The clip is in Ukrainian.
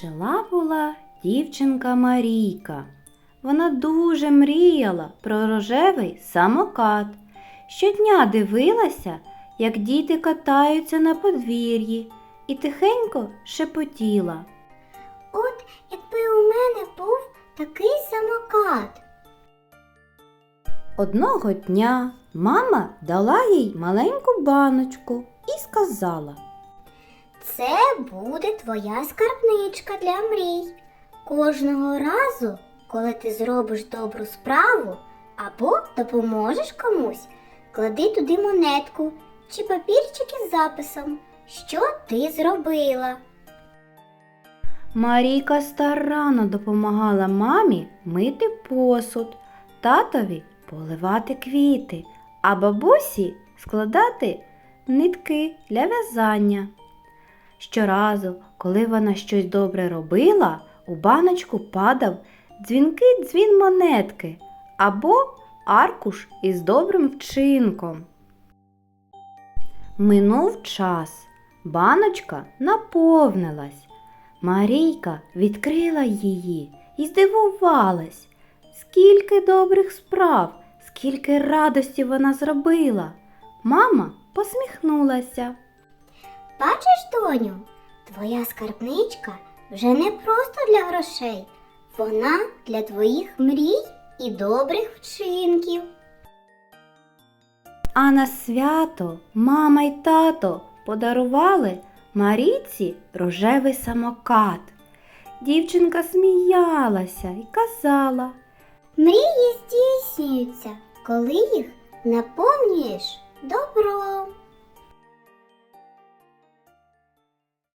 Жила була дівчинка Марійка. Вона дуже мріяла про рожевий самокат. Щодня дивилася, як діти катаються на подвір'ї, і тихенько шепотіла. От якби у мене був такий самокат. Одного дня мама дала їй маленьку баночку і сказала. Це буде твоя скарбничка для мрій. Кожного разу, коли ти зробиш добру справу або допоможеш комусь, клади туди монетку чи папірчик із записом, що ти зробила. Марійка старанно допомагала мамі мити посуд, татові поливати квіти, а бабусі складати нитки для в'язання. Щоразу, коли вона щось добре робила, у баночку падав дзвінкий дзвін монетки або аркуш із добрим вчинком. Минув час, баночка наповнилась. Марійка відкрила її і здивувалась, скільки добрих справ, скільки радості вона зробила. Мама посміхнулася. Бачиш, доню, твоя скарбничка вже не просто для грошей, вона для твоїх мрій і добрих вчинків. А на свято мама й тато подарували Марійці рожевий самокат. Дівчинка сміялася і казала. Мрії здійснюються, коли їх наповнюєш добром.